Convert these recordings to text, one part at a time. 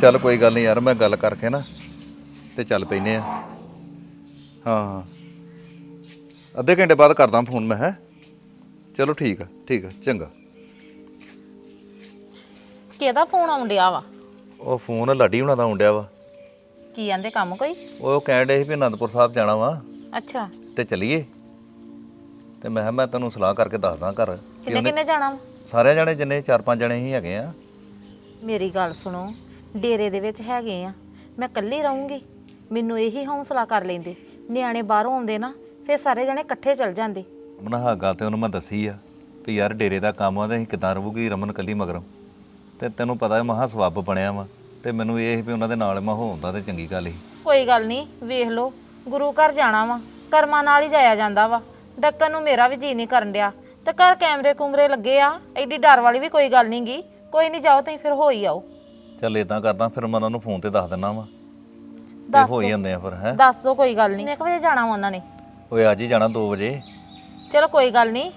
ਚੱਲ ਕੋਈ ਗੱਲ ਨਹੀਂ ਯਾਰ ਮੈਂ ਗੱਲ ਕਰਕੇ ਨਾ ਤੇ ਚੱਲ ਪੈਨੇ ਆ। ਹਾਂ ਅੱਧੇ ਘੰਟੇ ਬਾਅਦ ਕਰਦਾ ਫੋਨ ਮੈਂ ਹੈ? ਚਲੋ ਠੀਕ ਆ ਠੀਕ ਆ ਚੰਗਾ। ਕਿਹਦਾ ਫੋਨ ਆਉਣ ਡਿਆ ਵਾ? ਉਹ ਫੋਨ ਲਾਡੀ ਹੁਣਾਂ ਦਾ ਆਉਂਦਿਆ ਵਾ। ਕੀ ਆਂਦੇ ਕੰਮ ਕੋਈ? ਉਹ ਕਹਿਣ ਡੇ ਸੀ ਵੀ ਅਨੰਦਪੁਰ ਸਾਹਿਬ ਜਾਣਾ ਵਾ। ਅੱਛਾ। ਤੇ ਚੱਲੀਏ। ਤੇ ਮੈਂ ਕਿਹਾ ਮੈਂ ਤੈਨੂੰ ਸਲਾਹ ਕਰਕੇ ਦੱਸਦਾ ਘਰ ਕਿ ਕਿੰਨੇ ਉਹਨੇ- ਕਿੰਨੇ ਜਾਣਾ ਵਾ? ਸਾਰੇ ਜਣੇ ਜਿੰਨੇ ਚਾਰ ਪੰਜ ਜਣੇ ਹੀ ਹੈਗੇ ਆ। ਮੇਰੀ ਗੱਲ ਸੁਣੋ। ਡੇਰੇ ਦੇ ਵਿੱਚ ਹੈਗੇ ਆ। ਮੈਂ ਇਕੱਲੀ ਰਹੂੰਗੀ। ਮੈਨੂੰ ਇਹੀ ਹੌਸਲਾ ਕਰ ਲੈਂਦੇ। ਨਿਆਣੇ ਬਾਹਰੋਂ ਆਉਂਦੇ ਨਾ ਫਿਰ ਸਾਰੇ ਜਣੇ ਇਕੱਠੇ ਚੱਲ ਜਾਂਦੇ। ਮਨਾ ਹਾਂ ਗੱਲ ਤੇ ਉਹਨੂੰ ਮੈਂ ਦੱਸੀ ਆ ਵੀ ਯਾਰ ਡੇਰੇ ਦਾ ਕੰਮ ਆ ਤੇ ਅਸੀਂ ਕਿੱਦਾਂ ਰਹੂਗੀ ਰਮਨ ਕੱਲੀ ਮਗਰੋਂ। ਤੇ ਤੈਨੂੰ ਪਤਾ ਹੈ ਮਹਾ ਸਵੱਬ ਬਣਿਆ ਵਾ ਤੇ ਮੈਨੂੰ ਇਹ ਵੀ ਉਹਨਾਂ ਦੇ ਨਾਲ ਮੈਂ ਹੋਉਂਦਾ ਤੇ ਚੰਗੀ ਗੱਲ ਸੀ। ਕੋਈ ਗੱਲ ਨਹੀਂ ਵੇਖ ਲਓ। ਗੁਰੂ ਘਰ ਜਾਣਾ ਵਾ ਕਰਮਾਂ ਨਾਲ ਹੀ ਜਾਇਆ ਜਾਂਦਾ ਵਾ। ਡੱਕਣ ਨੂੰ ਮੇਰਾ ਵੀ ਜੀ ਨਹੀਂ ਕਰਨ ਡਿਆ। ਤੇ ਘਰ ਕੈਮਰੇ ਕੁਮਰੇ ਲੱਗੇ ਆ ਐਡੀ ਡਰ ਵਾਲੀ ਵੀ ਕੋਈ ਗੱਲ ਨਹੀਂਗੀ ਕੋਈ ਨਹੀਂ ਜਾਓ ਤੁਸੀਂ ਫਿਰ ਹੋ ਹੀ ਆਓ। ਚੱਲ ਇਦਾਂ ਕਰਦਾ ਫਿਰ ਮੈਂ ਉਹਨਾਂ ਨੂੰ ਫੋਨ ਤੇ ਦੱਸ ਦਿੰਦਾ ਵਾ। ਤੇ ਦੱਸ ਹੋ ਹੀ ਜਾਂਦੇ ਆ ਫਿਰ ਹੈ? ਦੱਸ ਦੋ ਕੋਈ ਗੱਲ ਨਹੀਂ ਕਿੰਨੇ ਕੁ ਵਜੇ ਜਾਣਾ ਵਾ ਉਹਨਾਂ ਨੇ? ਓਏ ਅੱਜ ਹੀ ਜਾਣਾ 2 ਵਜੇ। ਚਲੋ ਕੋਈ ਗੱਲ ਨਹੀਂ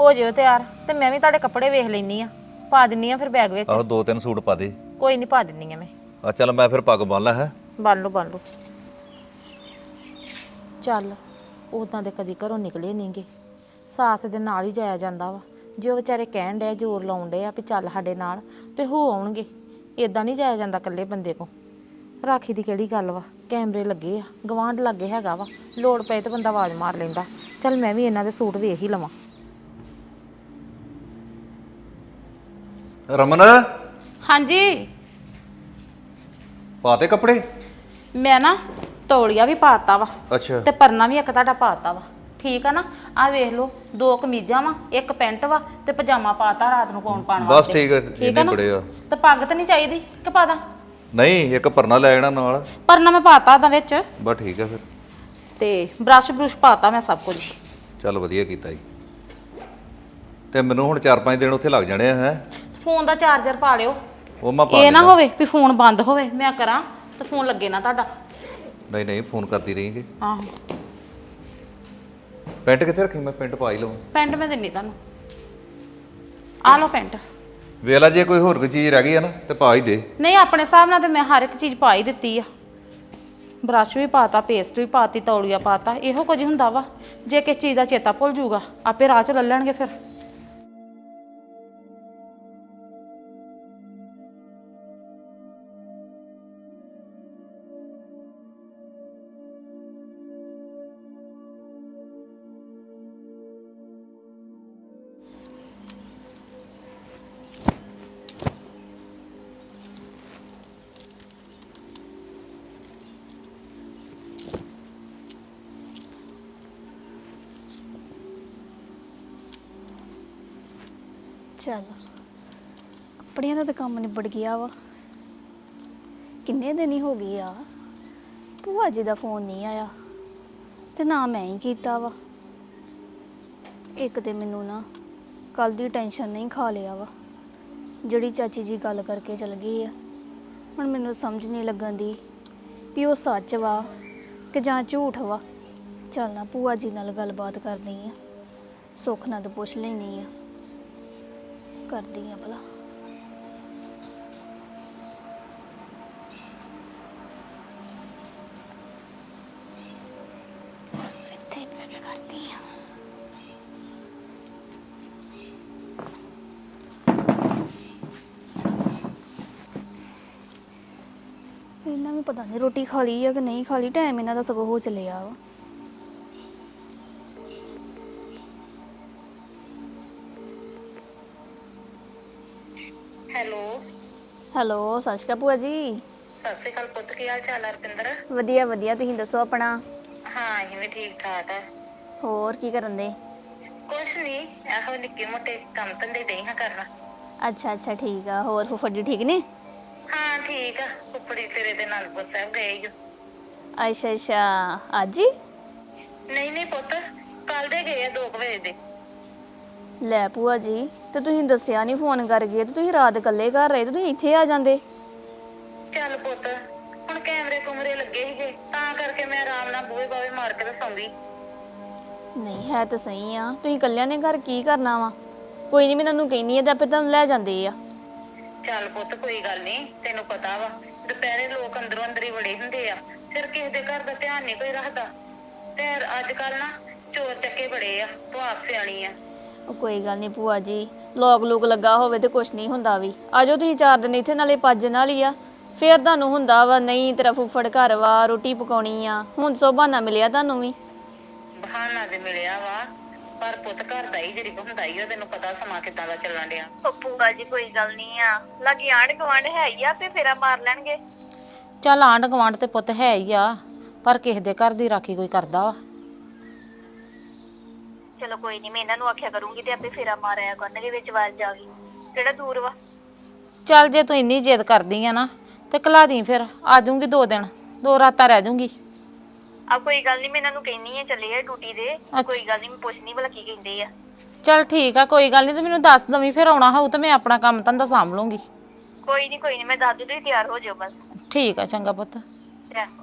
ਹੋ ਜਿਓ ਤਿਆਰ। ਤੇ ਮੈਂ ਵੀ ਤੁਹਾਡੇ ਕੱਪੜੇ ਵੇਖ ਲੈਣੀ ਆ। ਪਾ ਦਿੰਨੀ ਆ ਫਿਰ ਬੈਗ ਵਿੱਚ। ਆਹੋ ਦੋ ਤਿੰਨ ਸੂਟ ਪਾ ਦੇ। ਕੋਈ ਨਹੀਂ ਪਾ ਦਿੰਨੀ ਆ ਮੈਂ। ਆ ਚੱਲ ਮੈਂ ਫਿਰ ਪੱਗ ਬੰਨ ਲਾ ਹੈ? ਬੰਨ ਲਓ ਬੰਨ ਲਓ। ਚੱਲ ਉਦਾਂ ਦੇ ਕਦੀ ਘਰੋਂ ਨਿਕਲੇ ਨਹੀਂਗੇ ਸਾਥ ਦੇ ਨਾਲ ਹੀ ਜਾਇਆ ਜਾਂਦਾ ਵਾ। ਜੇ ਉਹ ਵਿਚਾਰੇ ਕਹਿਣ ਡਿਆ ਜ਼ੋਰ ਲਾਉਣ ਡਏ ਆ ਵੀ ਚੱਲ ਸਾਡੇ ਨਾਲ ਤੇ ਹੋ ਆਉਣਗੇ। ਇਦਾਂ ਨਹੀਂ ਜਾਇਆ ਜਾਂਦਾ ਇਕੱਲੇ ਬੰਦੇ ਕੋ। ਰਾਖੀ ਦੀ ਕਿਹੜੀ ਗੱਲ ਵਾ? ਕੈਮਰੇ ਲੱਗੇ ਆ ਗਵਾਂਢ ਲੱਗੇ ਹੈਗਾ ਵਾ। ਲੋੜ ਪਏ ਤੇ ਬੰਦਾ ਆਵਾਜ਼ ਮਾਰ ਲੈਂਦਾ। ਚੱਲ ਮੈਂ ਵੀ ਇਹਨਾਂ ਦੇ ਸੂਟ ਵੇਖ ਹੀ ਲਵਾਂ। ਰਮਨ? ਹਾਂਜੀ। ਪਾਤੇ ਕੱਪੜੇ? ਮੈਂ ਨਾ ਤੌਲੀਆ ਵੀ ਪਾਤਾ ਵਾ ਅੱਛਾ। ਤੇ ਪਰਨਾ ਵੀ ਇੱਕ ਤੁਹਾਡਾ ਪਾਤਾ ਵਾ। ਠੀਕ ਆ ਨਾ? ਆ ਵੇਖ ਲਓ ਦੋ ਕਮੀਜ਼ਾਂ ਵਾ ਇੱਕ ਪੈਂਟ ਵਾ ਤੇ ਪਜਾਮਾ ਪਾਤਾ ਰਾਤ ਨੂੰ ਪਾਉਣ ਪਾਣ ਬਸ ਵਾਸਤੇ। ਠੀਕ ਹੈ ਇੰਨੇ ਨਾ? ਬੜੇ ਆ। ਤੇ ਪੱਗ ਤਾਂ ਨਹੀਂ ਚਾਹੀਦੀ ਕਿ ਪਾਦਾ ਨਹੀਂ ਇੱਕ ਪਰਨਾ ਲੈ ਜਾਣਾ ਨਾਲ। ਪਰਨਾ ਮੈਂ ਪਾਤਾ ਉਹਦਾ ਵਿੱਚ। ਬਸ ਠੀਕ ਹੈ ਫਿਰ। ਤੇ ਬ੍ਰਸ਼ ਬਰੁਸ਼ ਪਾਤਾ ਮੈਂ ਸਭ ਕੁਝ। ਚੱਲ ਵਧੀਆ ਕੀਤਾ ਜੀ। ਤੇ ਮੈਨੂੰ ਹੁਣ 4-5 ਦਿਨ ਉੱਥੇ ਲੱਗ ਜਾਣੇ ਆ ਹੈ? ਫੋਨ ਦਾ ਚਾਰਜਰ ਪਾ ਲਿਓ। ਉਹ ਮੈਂ ਪਾ ਇਹ ਨਾ। ਹੋਵੇ ਵੀ ਫੋਨ ਬੰਦ ਹੋਵੇ ਮੈਂ ਕਰਾਂ ਤੇ ਫੋਨ ਲੱਗੇ ਨਾ ਤੁਹਾਡਾ। ਨਹੀਂ ਨਹੀਂ ਫੋਨ ਕਰਦੀ ਰਹੀਂਗੇ। ਆਹੋ। ਪੈਂਟ ਕਿੱਥੇ ਰੱਖੀ? ਮੈਂ ਪੈਂਟ ਪਾ ਹੀ ਲਵਾਂ। ਪੈਂਟ ਮੈਂ ਦਿੰਨੀ ਤੁਹਾਨੂੰ। ਆ ਲਓ ਪੈਂਟ। ਵੇਲਾ ਜੇ ਕੋਈ ਹੋਰ ਕੋਈ ਚੀਜ਼ ਰਹਿ ਗਈ ਆ ਨਾ ਤੇ ਪਾ ਹੀ ਦੇ। ਨਹੀਂ ਆਪਣੇ ਹਿਸਾਬ ਨਾਲ ਤੇ ਮੈਂ ਹਰ ਇੱਕ ਚੀਜ਼ ਪਾ ਹੀ ਦਿੱਤੀ ਆ। ਬ੍ਰਸ਼ ਵੀ ਪਾਤਾ ਪੇਸਟ ਵੀ ਪਾਤੀ ਤੌਲੀਆ ਪਾਤਾ ਇਹੋ ਕੁਝ ਹੁੰਦਾ ਵਾ। ਜੇ ਕਿਸ ਚੀਜ਼ ਦਾ ਚੇਤਾ ਭੁੱਲ ਜਾਊਗਾ ਆਪੇ ਰਾਹ ਚ ਲੈ ਲੈਣਗੇ ਫਿਰ। ਚੱਲ। ਕੱਪੜਿਆਂ ਦਾ ਤਾਂ ਕੰਮ ਨਿਬੜ ਗਿਆ ਵਾ। ਕਿੰਨੇ ਦਿਨ ਹੀ ਹੋ ਗਏ ਆ। ਭੂਆ ਜੀ ਦਾ ਫੋਨ ਨਹੀਂ ਆਇਆ। ਤੇ ਨਾ ਮੈਂ ਹੀ ਕੀਤਾ ਵਾ। ਇੱਕ ਤੇ ਮੈਨੂੰ ਨਾ ਕੱਲ ਦੀ ਟੈਨਸ਼ਨ ਨਹੀਂ ਖਾ ਲਿਆ ਵਾ। ਜਿਹੜੀ ਚਾਚੀ ਜੀ ਗੱਲ ਕਰਕੇ ਚਲ ਗਈ ਆ। ਹੁਣ ਮੈਨੂੰ ਸਮਝ ਨਹੀਂ ਲੱਗਣ ਦੀ ਵੀ ਉਹ ਸੱਚ ਵਾ ਕਿ ਜਾਂ ਝੂਠ ਵਾ। ਚੱਲ ਨਾ ਭੂਆ ਜੀ ਨਾਲ ਗੱਲਬਾਤ ਕਰਨੀ ਆ। ਸੁੱਖ ਨਾਲ ਤਾਂ ਪੁੱਛ ਲੈਣੀ ਆ। ਕਰਦੀ ਆ ਭਲਾ। ਇੱਥੇ ਬਹਿ ਕੇ ਕਰਦੀ ਆ। ਇਹਨਾਂ ਵੀ ਪਤਾ ਨਹੀਂ ਰੋਟੀ ਖਾ ਲਈ ਆ ਕਿ ਨਹੀਂ ਖਾ ਲਈ ਟਾਈਮ ਇਹਨਾਂ ਦਾ ਸਗੋਂ ਹੋ ਚੱਲਿਆ ਵਾ। ਹੈਲੋ ਸਤਿ ਸ਼੍ਰੀ ਅਕਾਲ ਭੂਆ ਜੀ। ਸਤਿ ਸ਼੍ਰੀ ਅਕਾਲ ਪੁੱਤ ਕੀ ਹਾਲ ਚਾਲ ਹੈ ਰਪਿੰਦਰ? ਵਧੀਆ ਵਧੀਆ ਤੁਸੀਂ ਦੱਸੋ ਆਪਣਾ? ਹਾਂ ਅਸੀਂ ਵੀ ਠੀਕ ਠਾਕ ਆ। ਹੋਰ ਕੀ ਕਰਨ ਦੇ? ਕੁਛ ਨਹੀਂ ਇਹੋ ਨਿੱਕੇ ਮੋਟੇ ਕੰਮ ਧੰਦੇ ਦੇ ਹਾਂ ਕਰਨਾ। ਅੱਛਾ ਅੱਛਾ ਠੀਕ ਆ ਹੋਰ ਫੁੱਫੜ ਜੀ ਠੀਕ ਨੇ? ਹਾਂ ਠੀਕ ਆ ਕੁਪੜੀ ਤੇਰੇ ਦੇ ਨਾਲ ਸਾਹਿਬ ਗਏ ਓ। ਅੱਛਾ ਅੱਛਾ ਅੱਜ ਹੀ ਨਹੀਂ ਨਹੀਂ ਪੁੱਤ ਕੱਲ ਦੇ ਗਏ ਆ 2 ਵਜੇ ਦੇ। ਲੈ ਭੂਆ ਜੀ ਤੇ ਤੁਸੀਂ ਦੱਸਿਆ ਨਹੀਂ ਫੋਨ ਕਰਕੇ ਤੇ ਤੁਸੀਂ ਰਾਤ ਇਕੱਲੇ ਘਰ ਰਹੇ ਤੇ ਤੁਸੀਂ ਇੱਥੇ ਆ ਜਾਂਦੇ। ਚੱਲ ਪੁੱਤ ਹੁਣ ਕੈਮਰੇ ਕੁਮਰੇ ਲੱਗੇ ਸੀਗੇ ਤਾਂ ਕਰਕੇ ਮੈਂ ਆਰਾਮ ਨਾਲ ਬੂਹੇ ਬਾਵੇ ਮਾਰ ਕੇ ਤਾਂ ਨਹੀਂ ਹੈ ਤਾਂ ਸਹੀ ਆ ਤੁਸੀਂ ਇਕੱਲਿਆਂ ਨੇ ਘਰ ਕੀ ਕਰਨਾ ਵਾ? ਕੋਈ ਨਹੀਂ ਮੈਂ ਤੁਹਾਨੂੰ ਕਹਿੰਨੀ ਆ ਤੇ ਆਪੇ ਤੁਹਾਨੂੰ ਲੈ ਜਾਂਦੇ ਆ। ਚੱਲ ਪੁੱਤ ਕੋਈ ਗੱਲ ਨਹੀਂ ਤੈਨੂੰ ਪਤਾ ਵਾ ਦੁਪਹਿਰੇ ਲੋਕ ਅੰਦਰੋਂ ਅੰਦਰ ਹੀ ਵੜੇ ਹੁੰਦੇ ਆ ਫਿਰ ਕਿਸੇ ਦੇ ਘਰ ਦਾ ਧਿਆਨ ਨਹੀਂ ਕੋਈ ਰੱਖਦਾ। ਤੇ ਅੱਜ ਕੱਲ ਨਾ ਚੋਰ ਚੱਕੇ ਬੜੇ ਆ ਤੂੰ ਆਪ ਸਿਆਣੀ ਆ। ਉਹ ਕੋਈ ਗੱਲ ਨਹੀਂ ਭੂਆ ਜੀ ਲੋਕ ਲੂਕ ਲੱਗਾ ਹੋਵੇ ਤੇ ਕੁਛ ਨਹੀਂ ਹੁੰਦਾ ਵੀ। ਆਜੋ ਤੁਸੀਂ ਚਾਰ ਦਿਨ ਇੱਥੇ ਨਾਲੇ ਪੱਜ ਨਾਲ ਹੀ ਆ। ਫੇਰ ਤੁਹਾਨੂੰ ਹੁੰਦਾ ਵਾ ਨਹੀਂ ਤੇਰਾ ਫੁੱਫੜ ਘਰ ਵਾ ਰੋਟੀ ਪਕਾਉਣੀ ਆ ਹੁਣ ਸੋ ਬਹਾਨਾ ਮਿਲਿਆ ਤੁਹਾਨੂੰ ਵੀ। ਬਹਾਨਾ ਤੇ ਮਿਲਿਆ ਵਾ ਪਰ ਪੁੱਤ ਘਰ ਦਾ ਹੀ ਜਿਹੜੀ ਹੁੰਦਾ ਹੀ ਆ ਤੈਨੂੰ ਪਤਾ ਸਮਾਂ ਕਿੱਦਾਂ ਦਾ ਚੱਲਣ ਡਿਆ। ਭੂਆ ਜੀ ਕੋਈ ਗੱਲ ਨਹੀਂ ਆ। ਲਾਗੇ ਆਂਢ ਗੁਆਂਢ ਹੈ ਹੀ ਆ ਤੇ ਫੇਰਾ ਮਾਰ ਲੈਣਗੇ। ਚੱਲ ਆਂਢ ਗੁਆਂਢ ਤੇ ਪੁੱਤ ਹੈ ਹੀ ਆ ਪਰ ਕਿਸੇ ਦੇ ਘਰ ਦੀ ਰਾਖੀ ਕੋਈ ਕਰਦਾ ਵਾ। ਚਲੋ ਕੋਈ ਨਹੀਂ ਮੈਂ ਇਹਨਾਂ ਨੂੰ ਆਖਿਆ ਕਰੂੰਗੀ ਤੇ ਆਪੇ ਫੇਰਾ ਮਾਰ ਆਇਆ ਕਰਨਗੇ ਵਿੱਚ ਵਾਰ ਜਾ ਕੇ ਕਿਹੜਾ ਦੂਰ ਵਾ? ਚੱਲ ਜੇ ਤੂੰ ਇੰਨੀ ਜਿੱਦ ਕਰਦੀ ਆ ਨਾ ਤੇ ਕਲਾ ਦੀ ਫਿਰ ਆ ਜਾਊਂਗੀ ਦੋ ਦਿਨ ਦੋ ਰਾਤਾਂ ਰਹਿ ਜਾਊਂਗੀ। ਆ ਕੋਈ ਗੱਲ ਨਹੀਂ ਮੈਂ ਇਹਨਾਂ ਨੂੰ ਕਹਿਨੀ ਆ ਚੱਲੇ ਆ ਡਿਊਟੀ ਦੇ ਕੋਈ ਗੱਲ ਨਹੀਂ ਮੈਂ ਪੁੱਛਣੀ ਭਲਾ ਕੀ ਕਹਿੰਦੇ ਆ। ਚੱਲ ਠੀਕ ਆ ਕੋਈ ਗੱਲ ਨਹੀਂ ਤੇ ਮੈਨੂੰ ਦੱਸ ਦਵੀਂ ਫਿਰ ਆਉਣਾ ਹੋਊ ਤੇ ਮੈਂ ਆਪਣਾ ਕੰਮ ਧੰਦਾ ਸਾਂਭ ਲੂੰਗੀ। ਕੋਈ ਨਹੀਂ ਕੋਈ ਨਹੀਂ ਮੈਂ ਦੱਸ ਦੂ ਤੁਸੀਂ ਤਿਆਰ ਹੋ ਜਾਓ ਬਸ। ਠੀਕ ਆ ਚੰਗਾ ਪੁੱਤ। ਰੱਖੋ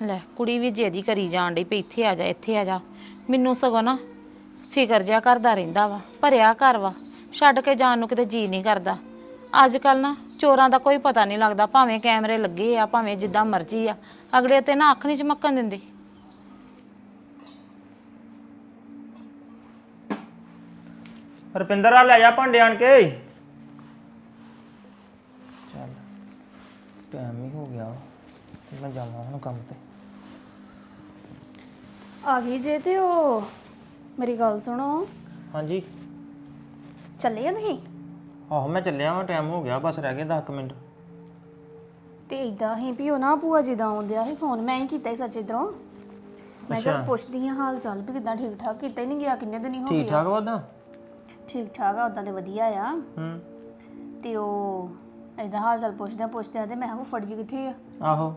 ਲੈ, ਕੁੜੀ ਵੀ ਜੇਦੀ ਕਰੀ ਜਾਣ ਡਈ ਵੀ ਇੱਥੇ ਆ ਜਾ, ਇੱਥੇ ਆ ਜਾ। ਮੈਨੂੰ ਸਗੋਂ ਨਾ ਫਿਕਰ ਜਿਆ ਕਰਦਾ ਰਹਿੰਦਾ ਵਾ, ਭਰਿਆ ਘਰ ਵਾ, ਛੱਡ ਕੇ ਜਾਣ ਨੂੰ ਕਿਤੇ ਜੀ ਨਹੀਂ ਕਰਦਾ। ਅੱਜ ਕੱਲ ਨਾ ਚੋਰਾਂ ਦਾ ਕੋਈ ਪਤਾ ਨਹੀਂ ਲੱਗਦਾ, ਭਾਵੇਂ ਕੈਮਰੇ ਲੱਗੇ ਆ, ਭਾਵੇਂ ਜਿੱਦਾਂ ਮਰਜ਼ੀ ਆ, ਅਗਲੇ ਤੇ ਨਾ ਅੱਖ ਨਹੀਂ ਚਮਕਣ ਦਿੰਦੇ। ਰੁਪਿੰਦਰ, ਆ ਲੈ ਜਾ ਭਾਂਡੇ ਆਣ ਕੇ। ਚੱਲ ਟਾਈਮ ਹੀ ਹੋ ਗਿਆ ਮੈਂ ਜਾਵਾਂ ਹੁਣ ਕੰਮ ਤੇ। ਆ ਗਈ ਜੇ ਤੇ ਉਹ। ਮੇਰੀ ਗੱਲ ਸੁਣੋ। ਹਾਂਜੀ। ਚੱਲੇ ਆ ਤੁਸੀਂ? ਆਹੋ ਮੈਂ ਚੱਲਿਆ ਵਾਂ ਟਾਈਮ ਹੋ ਗਿਆ ਬਸ ਰਹਿ ਗਏ 10 ਮਿੰਟ। ਤੇ ਇਦਾਂ ਹੀ ਵੀ ਉਹ ਨਾ ਭੂਆ ਜੀ ਦਾ ਆਉਂਦਿਆ ਸੀ ਫੋਨ ਮੈਂ ਹੀ ਕੀਤਾ ਸੀ ਸੱਚ ਇਧਰੋਂ। ਮੈਂ ਜਦ ਪੁੱਛਦੀ ਆ ਹਾਲ ਚਾਲ ਵੀ ਕਿਦਾਂ ਠੀਕ ਠਾਕ ਕੀਤਾ ਹੀ ਨਹੀਂ ਗਿਆ ਕਿੰਨੇ ਦਿਨ ਹੀ ਹੋ ਗਏ ਠੀਕ ਠਾਕ ਵਾਦਾ ਠੀਕ ਠਾਕ ਆ ਉਦਾਂ ਤੇ ਵਧੀਆ ਆ। ਹੂੰ। ਤੇ ਉਹ ਏਦਾਂ ਹਾਲ ਚਾਲ ਪੁੱਛਦਿਆਂ ਪੁੱਛਦਿਆਂ ਤੇ ਮੈਂ ਕਿਹਾ ਫੁੱਫੜ ਜੀ ਕਿੱਥੇ ਆ? ਆਹੋ।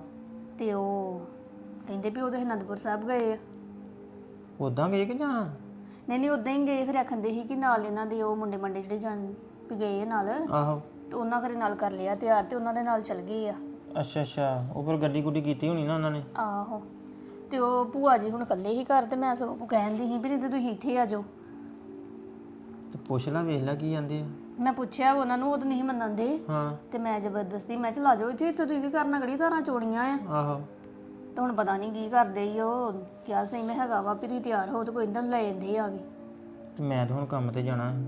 ਤੇ ਉਹ ਕਹਿੰਦੇ ਵੀ ਉਹਦੇ ਅਨੰਦਪੁਰ ਸਾਹਿਬ ਗਏ ਆ। ਉਦਾਂ ਗਏ ਕਿ ਜਾਂ? ਨਹੀਂ ਨਹੀਂ ਉਦਾਂ ਹੀ ਗਏ। ਫਿਰ ਆਖੰਦੇ ਸੀ ਕਿ ਨਾਲ ਇਹਨਾਂ ਦੇ ਉਹ ਮੁੰਡੇ ਮੰਡੇ ਜਿਹੜੇ ਜਾਣ ਵੀ ਗਏ ਆ ਨਾਲ ਆਹੋ। ਤੇ ਉਹਨਾਂ ਘਰੇ ਨਾਲ ਕਰ ਲਿਆ ਤਿਆਰ ਤੇ ਉਹਨਾਂ ਦੇ ਨਾਲ ਚਲ ਗਏ ਆ। ਅੱਛਾ ਅੱਛਾ। ਉਹ ਫਿਰ ਗੱਡੀ ਗੁੱਡੀ ਕੀਤੀ ਹੋਣੀ ਨਾ ਉਹਨਾਂ ਨੇ? ਆਹੋ। ਤੇ ਉਹ ਭੂਆ ਜੀ ਹੁਣ ਇਕੱਲੇ ਹੀ ਘਰ ਤੇ ਮੈਂ ਸੋ ਕਹਿੰਦੀ ਸੀ ਵੀ ਨਹੀਂ ਤੇ ਤੁਸੀਂ ਇੱਥੇ ਆ ਜਾਓ। ਤੇ ਪੁੱਛ ਲੈ ਵੇਖ ਲੈ ਕੀ ਜਾਂਦੇ ਆ। ਮੈਂ ਪੁੱਛਿਆ ਉਹਨਾਂ ਨੂੰ ਉਹ ਤਾਂ ਨਹੀਂ ਮੰਨਦੇ ਹਾਂ। ਤੇ ਮੈਂ ਜ਼ਬਰਦਸਤੀ ਮੈਂ ਚਲਾ ਜਾਓ ਇੱਥੇ ਇੱਥੇ ਤੁਸੀਂ ਕੀ ਕਰਨਾ ਗੜੀ ਧਾਰਾਂ ਚੋੜੀਆਂ ਆ? ਆਹੋ। ਤਾਂ ਹੁਣ ਪਤਾ ਨਹੀਂ ਕੀ ਕਰਦੇ ਈ ਉਹ। ਕਿਹਾ ਸਹੀ ਮੈਂ ਹੈਗਾ ਵਾ ਤੁਸੀਂ ਤਿਆਰ ਹੋ ਤੇ ਕੋਈ ਨਾ ਲੈ ਜਾਂਦੇ ਆ ਗਏ ਤੇ ਮੈਂ ਤਾਂ ਹੁਣ ਕੰਮ ਤੇ ਜਾਣਾ ਹੈ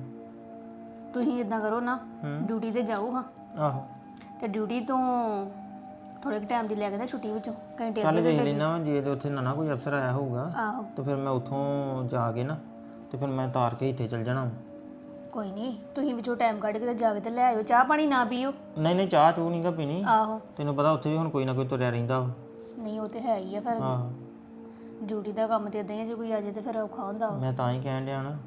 ਤੁਸੀਂ ਇਦਾਂ ਕਰੋ ਨਾ। ਡਿਊਟੀ ਤੇ ਜਾਓ ਹਾਂ। ਆਹੋ। ਤੇ ਡਿਊਟੀ ਤੋਂ ਥੋੜੇ ਟਾਈਮ ਦੀ ਲੈ ਕੇ ਨਾ ਛੁੱਟੀ ਵਿੱਚੋਂ ਘੰਟੇ ਅੱਧੇ ਵੇਖ ਲੈਣਾ ਜੇ ਤੇ ਉੱਥੇ ਨਾ ਨਾ ਕੋਈ ਅਫਸਰ ਆਇਆ ਹੋਊਗਾ ਆਹੋ। ਤੇ ਫਿਰ ਮੈਂ ਉੱਥੋਂ ਜਾ ਕੇ ਨਾ ਤੇ ਫਿਰ ਮੈਂ ਤਾਰ ਕੇ ਇੱਥੇ ਚੱਲ ਜਾਣਾ ਵਾਂ। ਕੋਈ ਨਹੀਂ ਤੁਸੀਂ ਵਿੱਚੋਂ ਟਾਈਮ ਕੱਢ ਕੇ ਤੇ ਜਾ ਕੇ ਤੇ ਲੈ ਆਇਓ ਚਾਹ ਪਾਣੀ ਨਾ ਪੀਓ। ਨਹੀਂ ਨਹੀਂ ਚਾਹ ਚੂ ਨਹੀਂਗਾ ਪੀਣੀ। ਆਹੋ। ਤੈਨੂੰ ਪਤਾ ਉੱਥੇ ਵੀ ਹੁਣ ਕੋਈ ਨਾ ਕੋਈ ਤੁਰਿਆ ਰਹਿੰਦਾ ਵਾ। ਨਹੀਂ ਉਹ ਤੇ ਹੈ ਹੀ ਆ ਫਿਰ। ਡਿਊਟੀ ਦਾ ਕੰਮ ਤੇ ਇਦਾਂ ਹੀ ਆ, ਜੇ ਕੋਈ ਆ ਜਾਏ ਤੇ ਫਿਰ ਔਖਾ ਹੁੰਦਾ। ਵਾ। ਮੈਂ ਤਾਂ ਹੀ ਕਹਿਣ ਡਿਆ ਨਾ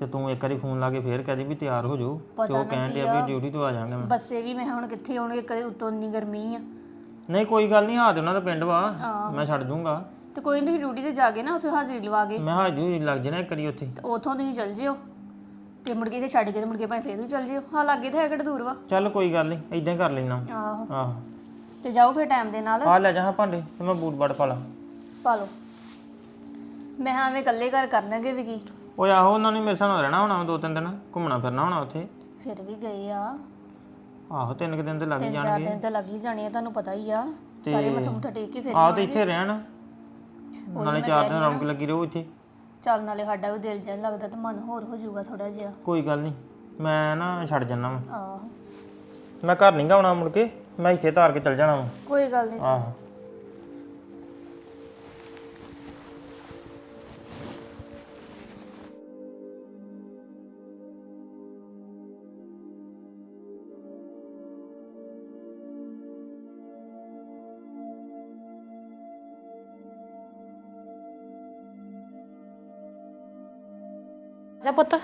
ਤੇ ਤੂੰ ਇੱਕ ਵਾਰੀ ਫੋਨ ਲਾ ਕੇ ਫੇਰ ਕਹਿ ਦੇ ਵੀ ਤਿਆਰ ਹੋ ਜਾਓ। ਤੇ ਪਤਾ ਉਹ ਕਹਿਣ ਡਿਆ। ਵੀ ਡਿਊਟੀ ਤੋਂ ਆ ਜਾਾਂਗਾ ਮੈਂ। ਬੱਸੇ ਵੀ ਮੈਂ ਹੁਣ ਕਿੱਥੇ ਆਉਣਗੇ ਕਦੇ ਉੱਤੋਂ ਇੰਨੀ ਗਰਮੀ ਆ। ਨਹੀਂ ਕੋਈ ਗੱਲ ਨਹੀਂ ਆ ਦੇ ਉਹਨਾਂ ਦਾ ਪਿੰਡ ਵਾ। ਮੈਂ ਛੱਡ ਦੂੰਗਾ। ਤੇ ਕੋਈ ਨਹੀਂ ਡਿਊਟੀ ਤੇ ਜਾ ਕੇ ਨਾ ਉੱਥੇ ਹਾਜ਼ਰੀ ਲਵਾ ਕੇ। ਮੈਂ ਹਾਜੂ ਲੱਗ ਜਾਣਾ ਇੱਕ ਵਾਰੀ ਉੱਥੇ। ਤੇ ਉੱਥੋਂ ਤੁਸੀਂ ਚੱਲ ਜਿਓ। ਤੇ ਮੁੜ ਕੇ ਤੇ ਛੱਡ ਕੇ ਤੇ ਮੁੜ ਕੇ ਭਾਵੇਂ ਫੇਰ ਤੁਸੀਂ ਚੱਲ ਜਿਓ। ਹਾਂ ਲੱਗੇ ਤੇ ਹੈ ਕਿਹੜਾ ਦੂਰ ਵਾ। ਚੱਲ ਕੋਈ ਗੱਲ ਨਹੀਂ ਇਦਾਂ ਹੀ ਕਰ ਲੈਣਾ ਆਹੋ। ਆਹੋ। ਤੇ ਜਾਓ ਫਿਰ ਟਾਈਮ ਦੇ ਨਾਲ। ਆ ਲੈ ਜਾ ਹਾਂ ਭਾਂਡੇ ਤੇ ਮੈਂ ਬੂਟ ਬਾਟ ਪਾ ਲਾ। ਪਾ ਲਓ। ਮੈਂ ਹਾਂ ਐਵੇਂ ਇਕੱਲੇ ਘਰ ਕਰਨਗੇ ਵੀ ਕੀ? ਓਏ ਆਹੋ ਉਹਨਾਂ ਨੇ ਮੇਰੇ ਸਾਹ ਰਹਿਣਾ ਹੋਣਾ ਦੋ ਤਿੰਨ ਦਿਨ ਘੁੰਮਣਾ ਫਿਰਨਾ ਹੋਣਾ ਉੱਥੇ। ਫਿਰ ਵੀ ਗਏ ਆ। ਆਹੋ ਤਿੰਨ ਕੁ ਦਿਨ ਤੇ ਲੱਗ ਹੀ ਤਿੰਨ ਚਾਰ ਜਾਣਗੇ। ਦਿਨ ਤਾਂ ਲੱਗ ਹੀ ਜਾਣੇ ਆ ਤੁਹਾਨੂੰ ਪਤਾ ਹੀ ਆ। ਸਾਰੇ ਮੱਥਾ ਮੁੱਥਾ ਟੇਕ ਕੇ ਫਿਰ ਆਹ ਤੇ ਇੱਥੇ ਰਹਿਣ। ਨਾਲੇ ਚਾਰ ਦਿਨ ਰੌਣਕ ਲੱਗੀ ਰਹੂ ਇੱਥੇ। ਚੱਲ ਨਾਲੇ ਸਾਡਾ ਵੀ ਦਿਲ ਜਿਹਾ ਲੱਗਦਾ ਤੇ ਮਨ ਹੋਰ ਹੋ ਜਾਊਗਾ ਥੋੜਾ ਜਿਹਾ। ਕੋਈ ਗੱਲ ਨਹੀਂ ਮੈਂ ਨਾ ਛੱਡ ਜੰਨਾ ਵਾ। ਆਹੋ। ਮੈਂ ਘਰ ਨਹੀਂ ਗਾਉਣਾ ਮੁੜ ਕੇ। ਮੈਂ ਇੱਥੇ ਧਾਰ ਕੇ ਚੱਲ ਜਾਣਾ ਵਾ। ਕੋਈ ਗੱਲ ਨਹੀਂ ਆਹੋ। ਜਾ ਪੁੱਤ।